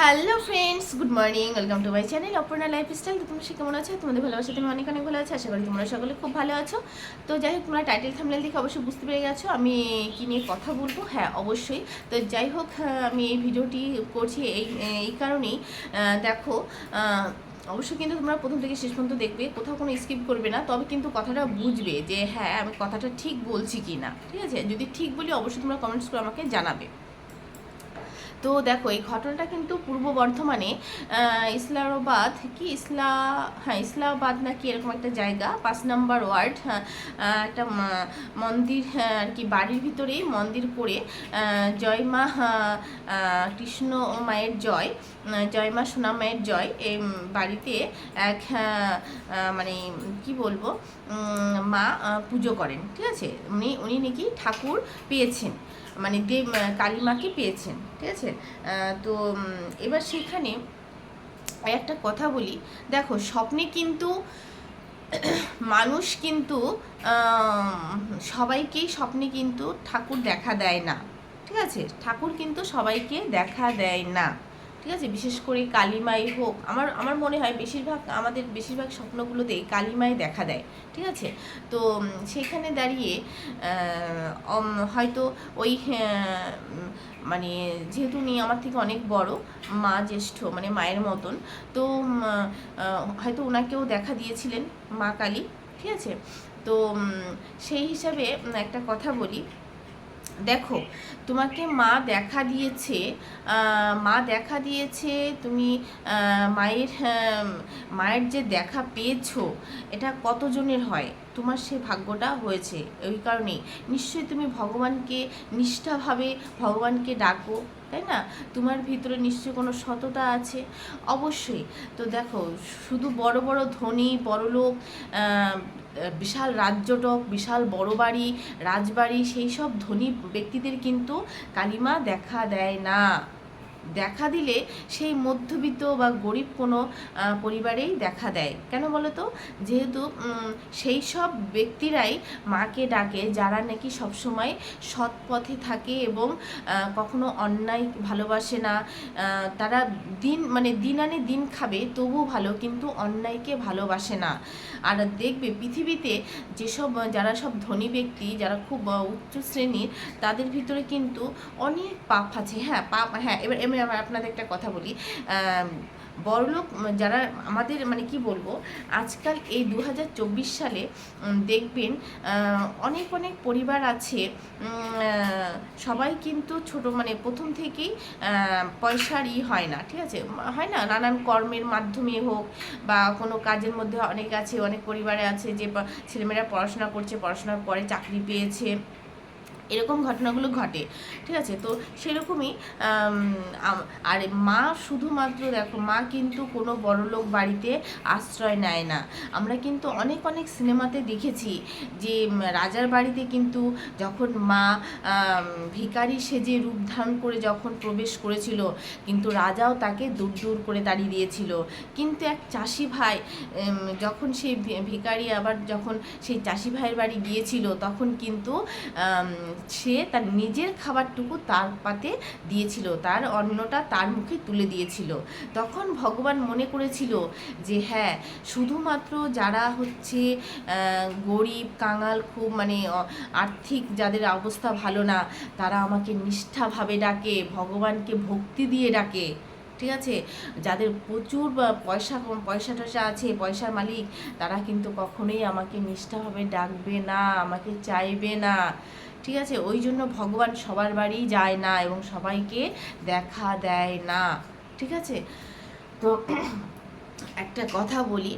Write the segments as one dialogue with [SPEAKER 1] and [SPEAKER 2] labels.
[SPEAKER 1] Hello friends, good morning, welcome to my channel Aparna lifestyle. তো তোমরা সে কেমন আছো? তোমাদের ভালোবাসা তুমি অনেক অনেক ভালো আছো। আশা করি তোমরা সকলে খুব ভালো আছো। তো যাই হোক, তোমরা টাইটেল থামনেল দেখে অবশ্যই বুঝতে পেরে গেছো আমি কি নিয়ে কথা বলব? হ্যাঁ অবশ্যই। তো যাই হোক আমি এই ভিডিওটি করছি এই এই কারণেই। দেখো অবশ্যই কিন্তু তোমরা প্রথম থেকে শেষ পর্যন্ত দেখবে, কোথাও কোনো স্কিপ করবে না। তবে কিন্তু কথাটা বুঝবে যে হ্যাঁ আমি কথাটা ঠিক বলছি কি না ঠিক আছে? যদি ঠিক বলি, অবশ্যই তোমরা কমেন্টস করে আমাকে জানাবে। তো দেখো এই ঘটনাটা কিন্তু পূর্ব বর্ধমানে ইসলামাবাদ কি? ইসলা হ্যাঁ ইসলামাবাদ নাকি এরকম একটা জায়গা পাঁচ নাম্বার ওয়ার্ড হ্যাঁ, একটা মন্দির হ্যাঁ, আর কি বাড়ির ভিতরেই মন্দির করে জয় মা কৃষ্ণ মায়ের জয় জয় মা সোনা মায়ের জয় এই বাড়িতে এক হ্যাঁ, মানে কি বলব মা পুজো করেন ঠিক আছে? উনি উনি নাকি ঠাকুর পেয়েছেন। মানে দেব কালী মাকে পেয়েছেন, ঠিক আছে? তো এবার সেখানে একটা কথা বলি। দেখো, স্বপ্নে কিন্তু মানুষ কিন্তু সবাইকেই স্বপ্নে কিন্তু ঠাকুর দেখা দেয় না, ঠিক আছে? ঠাকুর কিন্তু সবাইকে দেখা দেয় না। ঠিক আছে? বিশেষ করে কালিমাই হোক, আমার আমার মনে হয় বেশিরভাগ আমাদের বেশিরভাগ স্বপ্নগুলোতেই কালিমাই দেখা দেয়, ঠিক আছে? তো সেখানে দাঁড়িয়ে হয়তো ওই মানে যেহেতু উনি আমার থেকে অনেক বড়, মা জ্যেষ্ঠ মানে মায়ের মতন, তো হয়তো ওনাকেও দেখা দিয়েছিলেন মা কালী, ঠিক আছে? তো সেই হিসাবে একটা কথা বলি দেখো, তোমাকে মা দেখা দিয়েছে মা দেখা দিয়েছে, তুমি মায়ের মায়ের যে দেখা পেয়েছ, এটা কতজনের হয়? তোমার সে ভাগ্যটা হয়েছে, ওই কারণেই। নিশ্চয়ই তুমি ভগবানকে নিষ্ঠাভাবে, ভগবানকে ডাকো, তাই না? তোমার ভিতরে নিশ্চয়ই কোনো সততা আছে? অবশ্যই। তো দেখো, শুধু বড় বড় ধনী, বড়লোক বিশাল রাজ্যটক, বিশাল বড় বাড়ি, রাজবাড়ি, সেই সব ধনী ব্যক্তিদের কিন্তু কালিমা দেখা দেয় না। দেখা দিলে সেই মধ্যবিত্ত বা গরিব কোনো পরিবারেই দেখা দেয়। কেন বলো তো যেহেতু সেই সব ব্যক্তিরাই মাকে ডাকে, যারা নাকি সবসময় সৎ পথে থাকে এবং কখনো অন্যায় ভালোবাসে না। তারা দিন মানে দিন আনে দিন খাবে তবু ভালো, কিন্তু অন্যায়কে ভালোবাসে না। আর দেখবে পৃথিবীতে যেসব, যারা সব ধনী ব্যক্তি, যারা খুব উচ্চ শ্রেণির, তাদের ভিতরে কিন্তু অনেক পাপ আছে। হ্যাঁ পাপ হ্যাঁ এবার এবার আবার আপনাদের একটা কথা বলি। আম, বড়লোক যারা আমাদের মানে কি বলব আজকাল এই দু হাজার চব্বিশ সালে দেখবেন অনেক অনেক পরিবার আছে সবাই কিন্তু ছোট মানে প্রথম থেকেই পয়সার ই হয় না ঠিক আছে? হয় না? নানান কর্মের মাধ্যমে হোক বা কোনো কাজের মধ্যে অনেক আছে অনেক পরিবারে আছে যে ছেলেমেয়েরা পড়াশোনা করছে পড়াশোনার পরে চাকরি পেয়েছে। এরকম ঘটনাগুলো ঘটে। ঠিক আছে? তো সেরকমই আর মা শুধুমাত্র দেখো, মা কিন্তু কোনো বড়লোক বাড়িতে আশ্রয় নেয় না। আমরা কিন্তু অনেক অনেক সিনেমাতে দেখেছি যে রাজার বাড়িতে কিন্তু যখন মা ভিখারি সেজে রূপ ধারণ করে যখন প্রবেশ করেছিল, কিন্তু রাজাও তাকে দূর দূর করে তাড়িয়ে দিয়েছিল। কিন্তু এক চাষি ভাই যখন সেই ভি- ভিখারি আবার যখন সেই চাষি ভাইয়ের বাড়ি গিয়েছিল, তখন কিন্তু সে তার নিজের খাবারটুকু তার পাতে দিয়েছিল, তার অন্নটা তার মুখে তুলে দিয়েছিল। তখন ভগবান মনে করেছিল যে হ্যাঁ শুধুমাত্র যারা হচ্ছে গরিব, কাঙাল, খুব মানে আর্থিক যাদের অবস্থা ভালো না, তারা আমাকে নিষ্ঠাভাবে ডাকে, ভগবানকে ভক্তি দিয়ে ডাকে, ঠিক আছে? যাদের প্রচুর পয়সা পয়সা টয়সা আছে, পয়সার মালিক, তারা কিন্তু কখনোই আমাকে নিষ্ঠাভাবে ডাকবে না, আমাকে চাইবে না। ঠিক আছে? ওই জন্য ভগবান সবার বাড়ি যায় না এবং সবাইকে দেখা দেয় না। ঠিক আছে? তো একটা কথা বলি।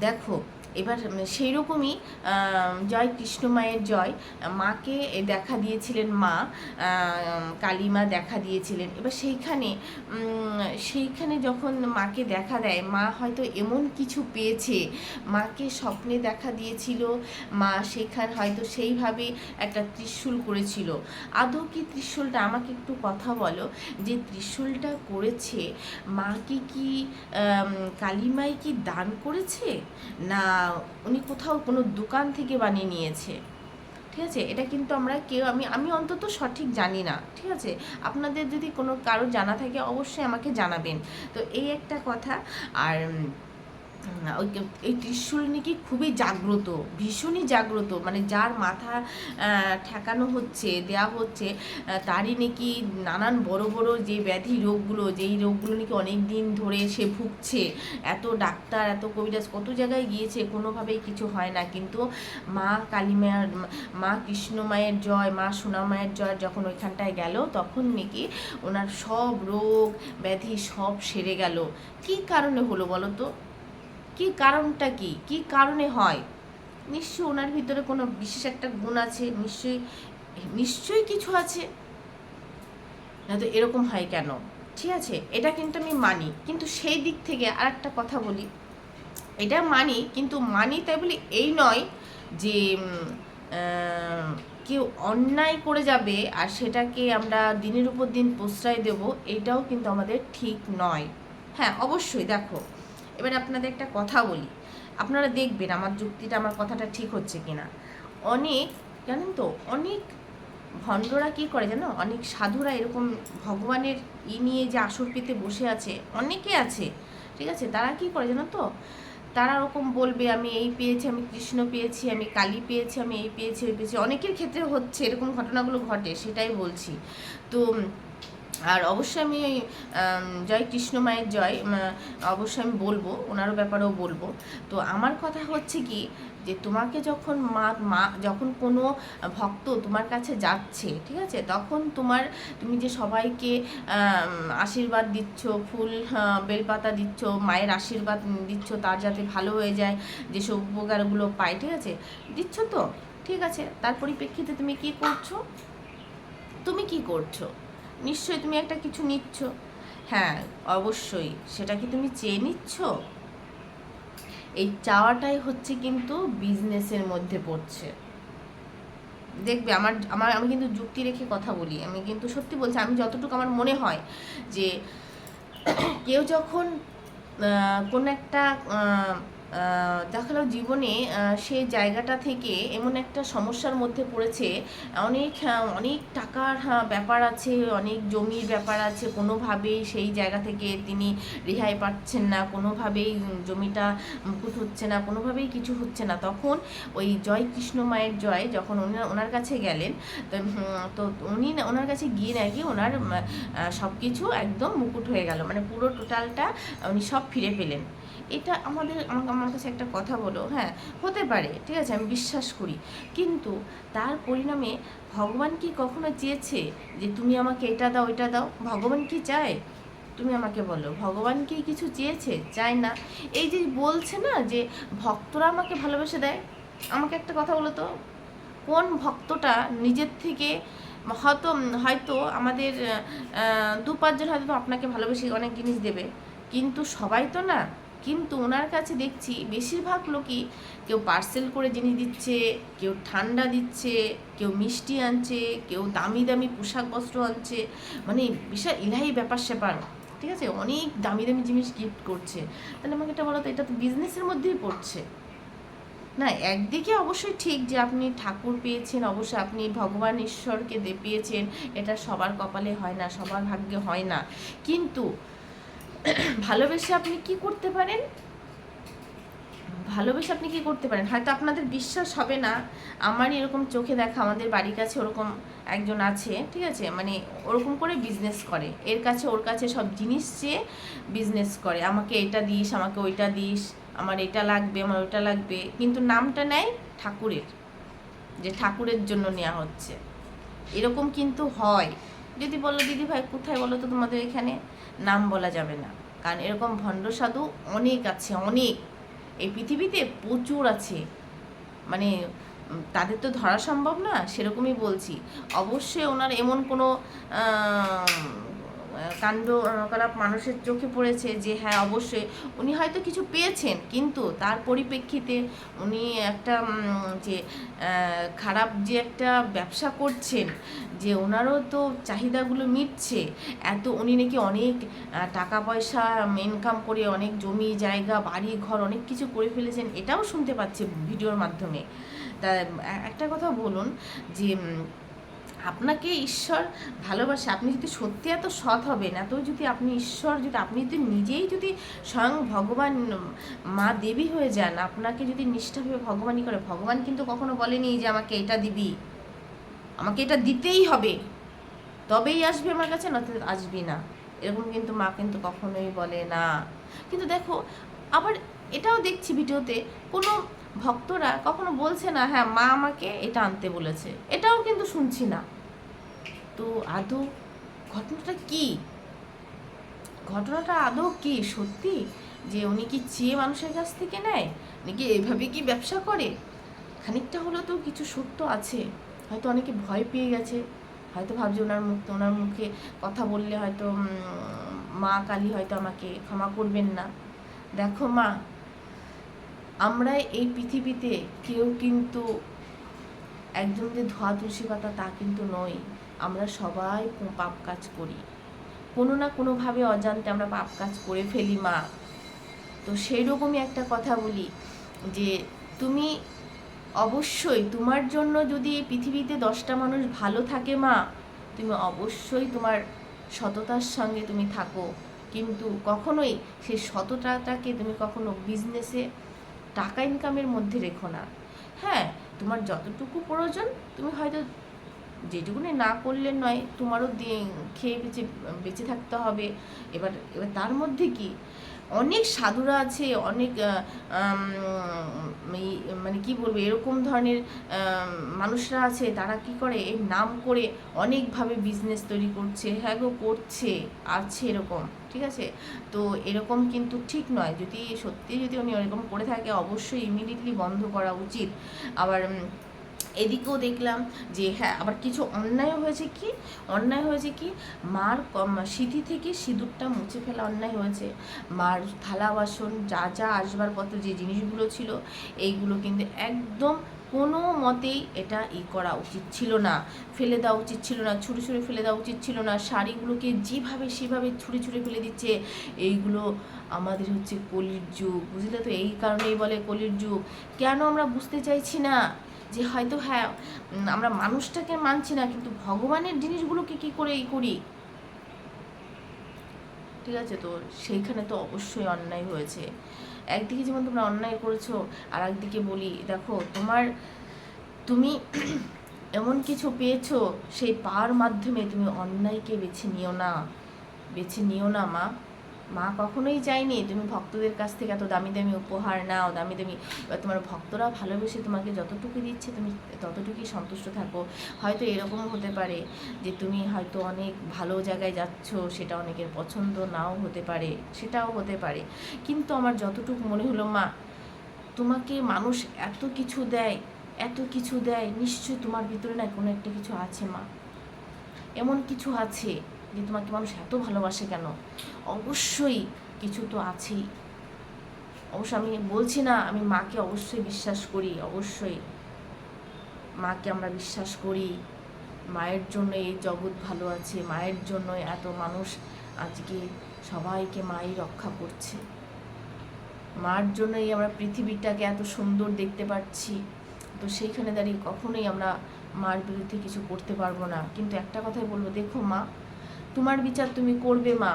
[SPEAKER 1] দেখো এবার সেই রকমই জয় কৃষ্ণ মায়ের জয়। মাকে দেখা দিয়েছিলেন মা আম, কালী মা দেখা দিয়েছিলেন। এবার সেইখানে সেইখানে যখন মাকে দেখা দেয় মা হয়তো এমন কিছু পেয়েছে। মাকে স্বপ্নে দেখা দিয়েছিল মা সেখানে হয়তো সেইভাবে একটা ত্রিশূল করেছিল। আদৌ কি ত্রিশূলটা আমাকে একটু কথা বলো যে ত্রিশূলটা করেছে মাকে কি কি আম, কালিমাই কি দান করেছে? না উনি কোথাও কোনো দোকান থেকে বানিয়ে নিয়েছে। ঠিক আছে? এটা কিন্তু আমরা কেউ, আমি আমি অন্তত সঠিক জানি না। ঠিক আছে? আপনাদের যদি কোনো কারও জানা থাকে, অবশ্যই আমাকে জানাবেন। তো এই একটা কথা, আর এই ত্রিশুল নাকি খুবই জাগ্রত, ভীষণই জাগ্রত। মানে যার মাথা ঠেকানো হচ্ছে, দেয়া হচ্ছে তারই নাকি নানান বড় বড় যে ব্যাধি রোগগুলো, যেই রোগগুলো নাকি অনেক দিন ধরে সে ভুগছে, এত ডাক্তার, এত কবিরাজ, কত জায়গায় গিয়েছে, কোনোভাবেই কিছু হয় না। কিন্তু মা কালী মায়ের মা কৃষ্ণ মায়ের জয়, মা সোনা মায়ের জয় যখন ওইখানটায় গেল, তখন নাকি ওনার সব রোগ, ব্যাধি সব সেরে গেল। কি কারণে হলো বলো তো কি কারণটা কি? কি কারণে হয়? নিশ্চয়ই ওনার ভিতরে কোনো বিশেষ একটা গুণ আছে? নিশ্চয়ই নিশ্চয়ই কিছু আছে? না তো এরকম হয় কেন? ঠিক আছে, এটা কিন্তু আমি মানি। কিন্তু সেই দিক থেকে আর একটা কথা বলি। এটা মানি, কিন্তু মানি তাই বলি এই নয় যে কেউ অন্যায় করে যাবে আর সেটাকে আমরা দিনের উপর দিন প্রশ্রয় দেব, এটাও কিন্তু আমাদের ঠিক নয়। হ্যাঁ অবশ্যই দেখো এবার আপনাদের একটা কথা বলি। আপনারা দেখবেন আমার যুক্তিটা, আমার কথাটা ঠিক হচ্ছে কি না অনেক, জানেন তো, অনেক ভণ্ডরা কি করে জানো? অনেক সাধুরা এরকম ভগবানের ই নিয়ে যে আসর পেতে বসে আছে, অনেকে আছে, ঠিক আছে? তারা কি করে জানো তো? তারা ওরকম বলবে, আমি এই পেয়েছি, আমি কৃষ্ণ পেয়েছি, আমি কালী পেয়েছি, আমি এই পেয়েছি, ওই পেয়েছি। অনেকের ক্ষেত্রে হচ্ছে, এরকম ঘটনাগুলো ঘটে, সেটাই বলছি। তো আর অবশ্যই আমি জয় কৃষ্ণ মায়ের জয় অবশ্যই আমি বলব, ওনারও ব্যাপারেও বলব। তো আমার কথা হচ্ছে কি, যে তোমাকে যখন মা মা, যখন কোনো ভক্ত তোমার কাছে যাচ্ছে, ঠিক আছে? তখন তোমার, তুমি যে সবাইকে আশীর্বাদ দিচ্ছ, ফুল বেলপাতা দিচ্ছ, মায়ের আশীর্বাদ দিচ্ছ, তার যাতে ভালো হয়ে যায়, যেসব উপকারগুলো পায়, ঠিক আছে? দিচ্ছ তো, ঠিক আছে? তার পরিপ্রেক্ষিতে তুমি কি করছ? তুমি কি করছ? নিশ্চয়ই তুমি একটা কিছু নিচ্ছ। হ্যাঁ অবশ্যই। সেটা কি তুমি চেয়ে নিচ্ছ? এই চাওয়াটাই হচ্ছে কিন্তু বিজনেসের মধ্যে পড়ছে। দেখবে আমার আমার, আমি কিন্তু যুক্তি রেখে কথা বলি। আমি কিন্তু সত্যি বলছি, আমি যতটুকু আমার মনে হয় যে, কেউ যখন কোনো একটা দেখাল জীবনে সে জায়গাটা থেকে এমন একটা সমস্যার মধ্যে পড়েছে। অনেক অনেক টাকার ব্যাপার আছে, অনেক জমির ব্যাপার আছে। কোনোভাবেই সেই জায়গা থেকে তিনি রেহাই পাচ্ছেন না, কোনোভাবেই জমিটা মুকুট হচ্ছে না, কোনোভাবেই কিছু হচ্ছে না। তখন ওই জয় কৃষ্ণ মায়ের জয় যখন ওনার কাছে গেলেন, তো উনি ওনার কাছে গিয়ে নাকি ওনার সব কিছু একদম মুকুট হয়ে গেল। মানে পুরো টোটালটা উনি সব ফিরে পেলেন। এটা আমাদের, আমার কাছে একটা কথা বলো হ্যাঁ হতে পারে, ঠিক আছে, আমি বিশ্বাস করি। কিন্তু তার পরিণামে ভগবান কি কখনো চেয়েছে যে তুমি আমাকে এটা দাও এটা দাও? ভগবান কি চায়? তুমি আমাকে বলো, ভগবান কি কিছু চেয়েছে? চায় না। এই যে বলছে না যে ভক্তরা আমাকে ভালোবেসে দেয়, আমাকে একটা কথা বলো তো। কোন ভক্তটা নিজের থেকে হয়তো হয়তো আমাদের দু পাঁচজন হয়তো আপনাকে ভালোবেসে অনেক জিনিস দেবে, কিন্তু সবাই তো না। কিন্তু ওনার কাছে দেখছি বেশিরভাগ লোকই কেউ পার্সেল করে জিনিস দিচ্ছে, কেউ ঠান্ডা দিচ্ছে, কেউ মিষ্টি আনছে, কেউ দামি দামি পোশাক বস্ত্র আনছে। মানে বিশাল ইলাহি ব্যাপার স্যাপার। ঠিক আছে? অনেক দামি দামি জিনিস গিফট করছে। তাহলে আমাকে এটা বলো তো, এটা তো বিজনেসের মধ্যেই পড়ছে। না, একদিকে অবশ্যই ঠিক যে আপনি ঠাকুর পেয়েছেন, অবশ্যই আপনি ভগবান ঈশ্বরকে পেয়েছেন। এটা সবার কপালে হয় না, সবার ভাগ্যে হয় না। কিন্তু ভালোবেসে আপনি কি করতে পারেন? ভালোবেসে আপনি কি করতে পারেন? হয়তো আপনাদের বিশ্বাস হবে না। আমারই এরকম চোখে দেখা, আমাদের বাড়ির কাছে ওরকম একজন আছে, ঠিক আছে? মানে ওরকম করে বিজনেস করে। এর কাছে ওর কাছে সব জিনিস চেয়ে বিজনেস করে। আমাকে এটা দিস, আমাকে ওইটা দিস, আমার এটা লাগবে, আমার ওইটা লাগবে। কিন্তু নামটা নেয় ঠাকুরের, যে ঠাকুরের জন্য নেওয়া হচ্ছে। এরকম কিন্তু হয়। যদি বলো দিদি ভাই কোথায় বলো তো তোমাদের এখানে? নাম বলা যাবে না। কারণ এরকম ভণ্ড সাধু অনেক আছে, অনেক। এই পৃথিবীতে প্রচুর আছে। মানে তাদের তো ধরা সম্ভব না, সেরকমই বলছি। অবশ্যই ওনার এমন কোনো কাণ্ড কলাপ মানুষের চোখে পড়েছে যে হ্যাঁ অবশ্যই উনি হয়তো কিছু পেয়েছেন, কিন্তু তার পরিপ্রেক্ষিতে উনি একটা যে খারাপ যে একটা ব্যবসা করছেন, যে ওনারও তো চাহিদাগুলো মিটছে, এত উনি নাকি অনেক টাকা পয়সা ইনকাম করে অনেক জমি, জায়গা, বাড়ি, ঘর অনেক কিছু করে ফেলেছেন, এটাও শুনতে পাচ্ছি ভিডিওর মাধ্যমে। তা, একটা কথা বলুন যে আপনাকে ঈশ্বর ভালোবাসে। আপনি যদি সত্যি এত সৎ হবেন, এত যদি আপনি ঈশ্বর, যদি আপনি যদি নিজেই যদি স্বয়ং ভগবান মা দেবী হয়ে যান, আপনাকে যদি নিষ্ঠাভাবে ভগবানই করে, ভগবান কিন্তু কখনো বলেনি যে আমাকে এটা দিবি। আমাকে এটা দিতেই হবে। তবেই আসবে আমার কাছে নয়তো আসবি না। এরকম কিন্তু মা কিন্তু কখনোই বলে না। কিন্তু দেখো, আবার এটাও দেখছি ভিডিওতে, কোনো ভক্তরা কখনো বলছে না হ্যাঁ মা আমাকে এটা আনতে বলেছে। এটাও কিন্তু শুনছি না। তো আদৌ ঘটনাটা কি? ঘটনাটা আদৌ কি? সত্যি? যে উনি কি চেয়ে মানুষের কাছ থেকে নেয়? নাকি এভাবে কি ব্যবসা করে? খানিকটা হলেও তো কিছু সত্য আছে। হয়তো অনেকে ভয় পেয়ে গেছে। হয়তো ভাবছে ওনার মুখ, ওনার মুখে কথা বললে হয়তো মা কালী হয়তো আমাকে ক্ষমা করবেন না। দেখো মা আমরা এই পৃথিবীতে কেউ কিন্তু একজন যে ধোয়া তুলসী পাতা তা কিন্তু নয়। আমরা সবাই পাপ কাজ করি। কোনো না কোনোভাবে অজান্তে আমরা পাপ কাজ করে ফেলি, মা। তো সেই রকমই একটা কথা বলি যে তুমি অবশ্যই তোমার জন্য যদি এই পৃথিবীতে দশটা মানুষ ভালো থাকে, মা, তুমি অবশ্যই তোমার সততার সঙ্গে তুমি থাকো। কিন্তু কখনোই সেই সততাটাকে তুমি কখনো বিজনেসে টাকা ইনকামের মধ্যে রেখো না। হ্যাঁ তোমার যতটুকু প্রয়োজন তুমি হয়তো যেটুকুনি না করলে নয়, তোমারও দিয়ে খেয়ে বেঁচে বেঁচে থাকতে হবে। এবার এবার তার মধ্যে কি? অনেক সাধুরা আছে, অনেক মানে কি বলব, এরকম ধরনের মানুষরা আছে, তারা কি করে? এই নাম করে অনেকভাবে বিজনেস তৈরি করছে। হ্যাঁ গো, করছে, আছে এরকম, ঠিক আছে? তো এরকম কিন্তু ঠিক নয়। যদি সত্যি যদি উনি এরকম করে থাকে, অবশ্যই ইমিডিয়েটলি বন্ধ করা উচিত। আবার এদিকেও দেখলাম যে হ্যাঁ আবার কিছু অন্যায় হয়েছে কি? অন্যায় হয়েছে কি? মার সিঁথি থেকে সিঁদুরটা মুছে ফেলা অন্যায় হয়েছে। মার থালা বাসন, যা যা আসবাবপত্র, যে জিনিসগুলো ছিল, এইগুলো কিন্তু একদম কোনো মতেই এটা ই করা উচিত ছিল না। ফেলে দেওয়া উচিত ছিল না, ছুঁড়ে ছুঁড়ে ফেলে দেওয়া উচিত ছিল না। শাড়িগুলোকে যেভাবে সেভাবে ছুঁড়ে ছুঁড়ে ফেলে দিচ্ছে, এইগুলো আমাদের হচ্ছে কলির যুগ। বুঝলে তো? এই কারণেই বলে কলির যুগ। কেন আমরা বুঝতে চাইছি না? যে হয়তো হ্যাঁ আমরা মানুষটাকে মানছি না, কিন্তু ভগবানের জিনিসগুলোকে কি করে ই করি? ঠিক আছে তো, সেইখানে তো অবশ্যই অন্যায় হয়েছে। একদিকে যেমন তোমরা অন্যায় করেছ আর একদিকে বলি, দেখো তোমার, তুমি এমন কিছু পেয়েছ, সেই পাওয়ার মাধ্যমে তুমি অন্যায়কে বেছে নিও না, বেছে নিও না মা। মা কখনোই চাইনি তুমি ভক্তদের কাছ থেকে এত দামি দামি উপহার নাও দামি দামি তোমার ভক্তরা ভালোবেসে তোমাকে যতটুকু দিচ্ছে, তুমি ততটুকুই সন্তুষ্ট থাকো। হয়তো এরকমও হতে পারে যে তুমি হয়তো অনেক ভালো জায়গায় যাচ্ছ, সেটা অনেকের পছন্দ নাও হতে পারে, সেটাও হতে পারে। কিন্তু আমার যতটুকু মনে হলো, মা, তোমাকে মানুষ এত কিছু দেয়, এত কিছু দেয়, নিশ্চয়ই তোমার ভিতরে না কোনো একটা কিছু আছে, মা। এমন কিছু আছে যে তোমাকে মানুষ এত ভালোবাসে কেন? অবশ্যই কিছু তো আছেই। অবশ্য আমি বলছি না, আমি মাকে অবশ্যই বিশ্বাস করি, অবশ্যই। মাকে আমরা বিশ্বাস করি। মায়ের জন্য এই জগৎ ভালো আছে, মায়ের জন্য এত মানুষ আজকে সবাইকে মাই রক্ষা করছে। মার জন্যই আমরা পৃথিবীটাকে এত সুন্দর দেখতে পাচ্ছি। তো সেইখানে দাঁড়িয়ে কখনোই আমরা মার বিরুদ্ধে কিছু করতে পারব না। কিন্তু একটা কথাই বলব, দেখো মা তোমার বিচার তুমি করবে মা।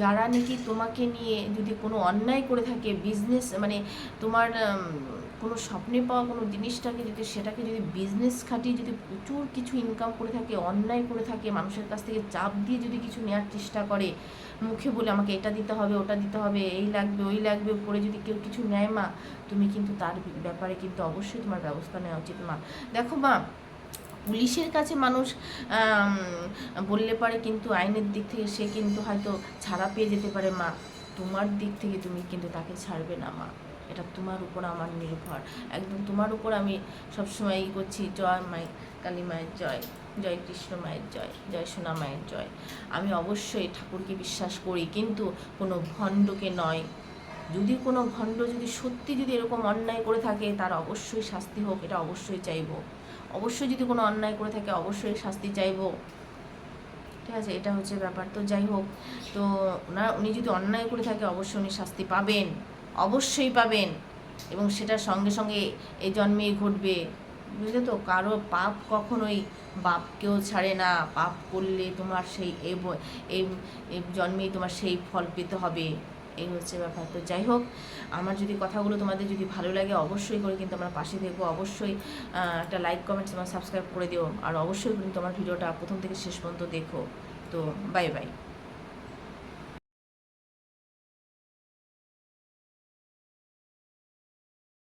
[SPEAKER 1] যারা নাকি তোমাকে নিয়ে যদি কোনো অন্যায় করে থাকে বিজনেস মানে তোমার কোনো স্বপ্নে পাওয়া কোনো জিনিসটাকে যদি, সেটাকে যদি বিজনেস খাটিয়ে যদি প্রচুর কিছু ইনকাম করে থাকে, অন্যায় করে থাকে, মানুষের কাছ থেকে চাপ দিয়ে যদি কিছু নেওয়ার চেষ্টা করে, মুখে বলে আমাকে এটা দিতে হবে, ওটা দিতে হবে, এই লাগবে, ওই লাগবে করে যদি কেউ কিছু নেয় মা, তুমি কিন্তু তার ব্যাপারে কিন্তু অবশ্যই তোমার ব্যবস্থা নেওয়া উচিত মা। দেখো মা পুলিশের কাছে মানুষ বললে পারে কিন্তু আইনের দিক থেকে সে কিন্তু হয়তো ছাড়া পেয়ে যেতে পারে। মা, তোমার দিক থেকে তুমি কিন্তু তাকে ছাড়বে না, মা। এটা তোমার উপর আমার নির্ভর। একদম তোমার উপর আমি সবসময় ই করছি, জয় মাই, কালী মায়ের জয় জয় কৃষ্ণ মায়ের জয় জয় সোনা মায়ের জয়। আমি অবশ্যই ঠাকুরকে বিশ্বাস করি, কিন্তু কোনো ভণ্ডকে নয়। যদি কোনো ভণ্ড যদি সত্যি যদি এরকম অন্যায় করে থাকে, তার অবশ্যই শাস্তি হোক, এটা অবশ্যই চাইব। অবশ্যই যদি কোনো অন্যায় করে থাকে, অবশ্যই শাস্তি চাইব। ঠিক আছে, এটা হচ্ছে ব্যাপার। তো যাই হোক, তো ওনার উনি যদি অন্যায় করে থাকে, অবশ্যই উনি শাস্তি পাবেন। অবশ্যই পাবেন। এবং সেটা সঙ্গে সঙ্গে এই জন্মেই ঘটবে। বুঝলে তো? কারও পাপ কখনোই বাপকেও ছাড়ে না। পাপ করলে তোমার সেই এই জন্মেই তোমার সেই ফল পেতে হবে। এই হচ্ছে ব্যাপার। তো যাই হোক, আমার যদি কথাগুলো তোমাদের যদি ভালো লাগে অবশ্যই করে কিন্তু আমার পাশে দেখব। অবশ্যই একটা লাইক কমেন্টস তোমার সাবস্ক্রাইব করে দিও। আর অবশ্যই কিন্তু আমার ভিডিওটা প্রথম থেকে শেষ পর্যন্ত দেখো। তো বাই বাই